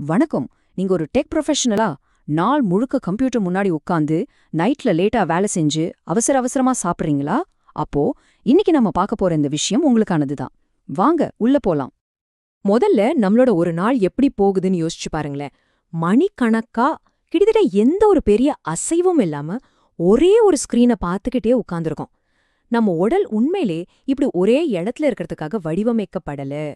வணக்கம். நீங்க ஒரு டெக் ப்ரொஃபஷனலா நாள் முழுக்க கம்ப்யூட்டர் முன்னாடி உட்காந்து நைட்ல லேட்டா வேலை செஞ்சு அவசர அவசரமா சாப்பிடுறீங்களா? அப்போ இன்னைக்கு நம்ம பார்க்க போற இந்த விஷயம் உங்களுக்கானதுதான். வாங்க உள்ள போலாம். முதல்ல நம்மளோட ஒரு நாள் எப்படி போகுதுன்னு யோசிச்சு பாருங்களேன். மணிக்கணக்கா கிட்டத்தட்ட எந்த ஒரு பெரிய அசைவும் இல்லாம ஒரே ஒரு ஸ்கிரீனை பார்த்துக்கிட்டே உட்காந்துருக்கோம் நம்ம உடல் உண்மையிலே இப்படி ஒரே இடத்துல இருக்கிறதுக்காக வடிவமைக்கப்படல.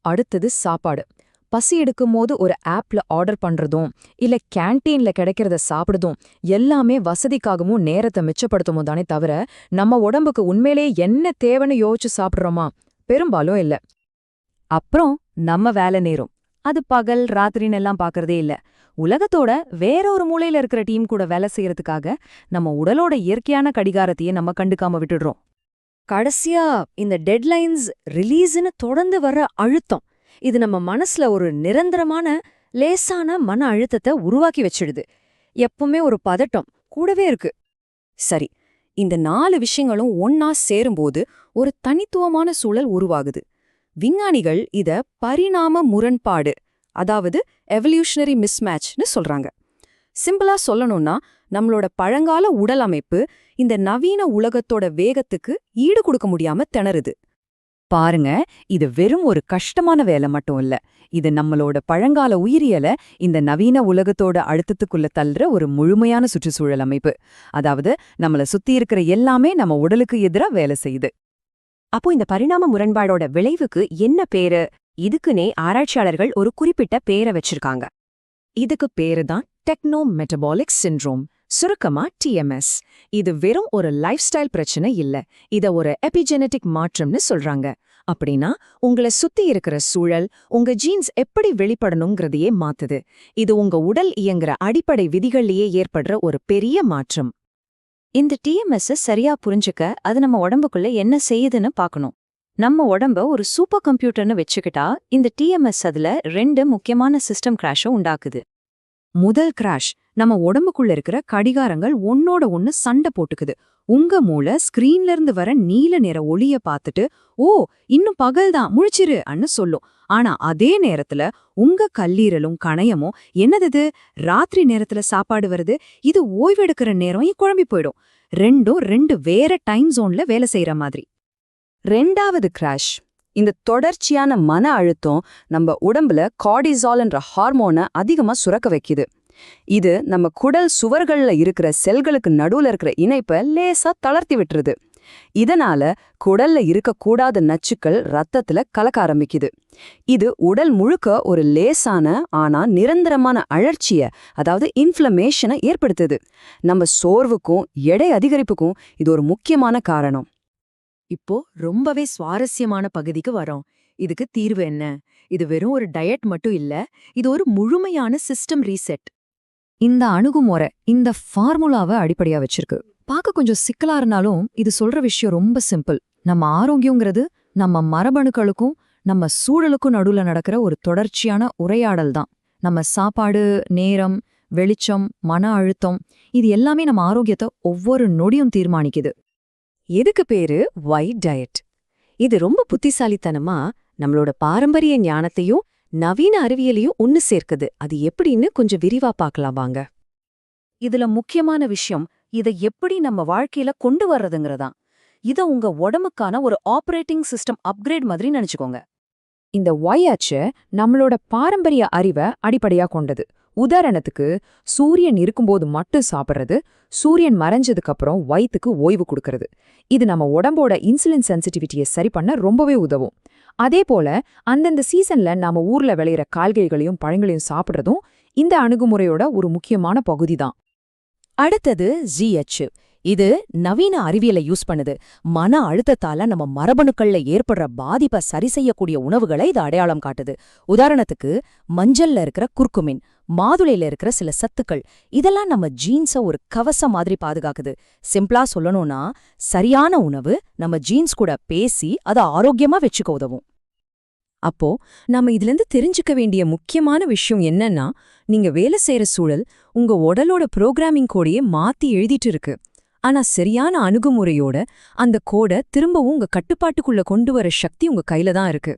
அடுத்தது சாப்பாடு. பசி எடுக்கும்போது ஒரு ஆப்ல ஆர்டர் பண்றதும் இல்ல கேன்டீன்ல கிடைக்கிறத சாப்பிடுதும் எல்லாமே வசதிக்காகவும் நேரத்தை மிச்சப்படுத்துமோ தானே தவிர நம்ம உடம்புக்கு உண்மையிலேயே என்ன தேவைன்னு யோசிச்சு சாப்பிடுறோமா? பெரும்பாலும் இல்ல. அப்புறம் நம்ம வேலை நேரம். அது பகல் ராத்திரின்னு எல்லாம் பாக்குறதே இல்ல. உலகத்தோட வேற ஒரு மூலையில இருக்கிற டீம் கூட வேலை செய்யறதுக்காக நம்ம உடலோட இயற்கையான கடிகாரத்தையே நம்ம கண்டுக்காம விட்டுடுறோம். கடைசியா இந்த டெட்லைன்ஸ் ரிலீஸ்னு தொடர்ந்து வர்ற அழுத்தம். இது நம்ம மனசுல ஒரு நிரந்தரமான லேசான மன அழுத்தத்தை உருவாக்கி வச்சிடுது. எப்பவுமே ஒரு பதட்டம் கூடவே இருக்கு. சரி இந்த நாலு விஷயங்களும் ஒன்னா சேரும்போது ஒரு தனித்துவமான சூழல் உருவாகுது. விஞ்ஞானிகள் இத பரிணாம முரண்பாடு அதாவது எவல்யூஷனரி மிஸ்மேட்ச்னு சொல்றாங்க. சிம்பிளா சொல்லணும்னா நம்மளோட பழங்கால உடல் அமைப்பு இந்த நவீன உலகத்தோட வேகத்துக்கு ஈடு கொடுக்க முடியாம திணறுது. பாருங்க இது வெறும் ஒரு கஷ்டமான வேலை மட்டும் இல்ல. இது நம்மளோட பழங்கால உயிரியல இந்த நவீன உலகத்தோட அழுத்தத்துக்குள்ள தள்ளுற ஒரு முழுமையான சுற்றுச்சூழல் அமைப்பு. அதாவது நம்மள சுத்தி இருக்கிற எல்லாமே நம்ம உடலுக்கு எதிரா வேலை செய்யுது. அப்போ இந்த பரிணாம முரண்பாடோட விளைவுக்கு என்ன பேரு? இதுக்குனே ஆராய்ச்சியாளர்கள் ஒரு குறிப்பிட்ட பேரை வச்சிருக்காங்க. இதுக்கு பேரு தான் டெக்னோ மெட்டபாலிக் சிண்ட்ரோம். சுருக்கமா டிஎம்எஸ் இது வெறும் ஒரு லைஃப் ஸ்டைல் பிரச்சனை இல்ல. இத ஒரு எபிஜெனட்டிக் மாற்றம்னு சொல்றாங்க. அப்படின்னா உங்களை சுத்தி இருக்கிற சூழல் உங்க ஜீன்ஸ் எப்படி வெளிப்படணுங்கிறதையே மாத்துது. இது உங்க உடல் இயங்குற அடிப்படை விதிகள்லயே ஏற்படுற ஒரு பெரிய மாற்றம். இந்த டிஎம்எஸ் சரியா புரிஞ்சுக்க அது நம்ம உடம்புக்குள்ள என்ன செய்யுதுன்னு பார்க்கணும் நம்ம உடம்ப ஒரு சூப்பர் கம்ப்யூட்டர்னு வச்சுக்கிட்டா இந்த டிஎம்எஸ் அதுல ரெண்டு முக்கியமான சிஸ்டம் கிராஷை உண்டாக்குது. முதல் கிராஷ் நம்ம உடம்புக்குள்ள இருக்கிற கடிகாரங்கள் ஒன்னோட ஒன்னு சண்டை போட்டுக்குது. உங்க மூளை ஸ்கிரீன்ல இருந்து வர நீல நிற ஒளிய பார்த்துட்டு ஓ இன்னும் பகல்தான் முழிச்சிரு அன்னு சொல்லும். ஆனா அதே நேரத்துல உங்க கல்லீரலும் கணையமும் என்னது ராத்திரி நேரத்துல சாப்பாடு வருது இது ஓய்வெடுக்கிற நேரம் குழம்பி போயிடும். ரெண்டும் ரெண்டு வேற டைம் ஜோன்ல வேலை செய்யற மாதிரி. ரெண்டாவது கிராஷ் இந்த தொடர்ச்சியான மன அழுத்தம் நம்ம உடம்புல கார்டிசால்ன்ற ஹார்மோனை அதிகமா சுரக்க வைக்குது. இது நம்ம குடல் சுவர்கள்ல இருக்கிற செல்களுக்கு நடுவுல இருக்கிற இணைப்பை லேசா தளர்த்தி விட்டுருது. இதனால குடல்ல இருக்கக்கூடாத நச்சுக்கள் ரத்தத்துல கலக்க ஆரம்பிக்குது. இது உடல் முழுக்க ஒரு லேசான ஆனா நிரந்தரமான அழற்சிய அதாவது இன்ஃப்ளமேஷனை ஏற்படுத்துது. நம்ம சோர்வுக்கும் எடை அதிகரிப்புக்கும் இது ஒரு முக்கியமான காரணம். இப்போ ரொம்பவே சுவாரஸ்யமான பகுதிக்கு வரோம். இதுக்கு தீர்வு என்ன? இது வெறும் ஒரு டயட் மட்டும் இல்ல இது ஒரு முழுமையான சிஸ்டம் ரீசெட். இந்த அணுகுமுறை இந்த ஃபார்முலாவை அடிப்படையா வச்சிருக்கு. பார்க்க கொஞ்சம் சிக்கலா இருந்தாலும் இது சொல்ற விஷயம் ரொம்ப சிம்பிள். நம்ம ஆரோக்கியங்கிறது நம்ம மரபணுக்களுக்கும் நம்ம சூழலுக்கும் நடுவுல நடக்கிற ஒரு தொடர்ச்சியான உரையாடல் தான். நம்ம சாப்பாடு நேரம் வெளிச்சம் மன அழுத்தம் இது எல்லாமே நம்ம ஆரோக்கியத்தை ஒவ்வொரு நொடியும் தீர்மானிக்குது. எதுக்கு பேரு? ஒயிட் டயட் இது ரொம்ப புத்திசாலித்தனமா நம்மளோட பாரம்பரிய ஞானத்தையும் நவீன அறிவியலையும் ஒன்னு சேர்க்குது. அது எப்படின்னு கொஞ்சம் விரிவா பார்க்கலாம் வாங்க. இதுல முக்கியமான விஷயம் இதை எப்படி நம்ம வாழ்க்கையில கொண்டு வர்றதுங்கிறதான். இத உங்க உடம்புக்கான ஒரு ஆபரேட்டிங் சிஸ்டம் அப்கிரேட் மாதிரி நினைச்சுக்கோங்க. இந்த ஒய்யாச்சு நம்மளோட பாரம்பரிய அறிவை அடிப்படையா கொண்டது. உதாரணத்துக்கு சூரியன் இருக்கும்போது மட்டும் சாப்பிட்றது சூரியன் மறைஞ்சதுக்கு அப்புறம் வயிற்றுக்கு ஓய்வு கொடுக்கறது. இது நம்ம உடம்போட இன்சுலின் சென்சிட்டிவிட்டியை சரி பண்ண ரொம்பவே உதவும். அதே போல அந்தந்த சீசன்ல நாம ஊர்ல விளையிற காய்கறிகளையும் பழங்களையும் சாப்பிடுறதும் இந்த அணுகுமுறையோட ஒரு முக்கியமான பகுதி தான் அடுத்தது ஜிஹெச் இது நவீன அறிவியலை யூஸ் பண்ணுது. மன அழுத்தத்தால நம்ம மரபணுக்கள்ல ஏற்படுற பாதிப்பை சரி செய்யக்கூடிய உணவுகளை இது அடையாளம் காட்டுது. உதாரணத்துக்கு மஞ்சள்ல இருக்கிற குர்குமின் மாதுளையில இருக்கிற சில சத்துக்கள் இதெல்லாம் நம்ம ஜீன்ஸ ஒரு கவசம் மாதிரி பாதுகாக்குது. சிம்பிளா சொல்லணும்னா சரியான உணவு நம்ம ஜீன்ஸ் கூட பேசி அதை ஆரோக்கியமா வச்சுக்க உதவும். அப்போ நாம இதுலேருந்து தெரிஞ்சுக்க வேண்டிய முக்கியமான விஷயம் என்னன்னா நீங்க வேலை செய்யற சூழல் உங்க உடலோட ப்ரோக்ராமிங் கோடையே மாத்தி எழுதிட்டு இருக்கு. ஆனா சரியான அணுகுமுறையோட அந்த கோடை திரும்பவும் உங்க கட்டுப்பாட்டுக்குள்ள கொண்டு வர சக்தி உங்க கையில தான் இருக்கு.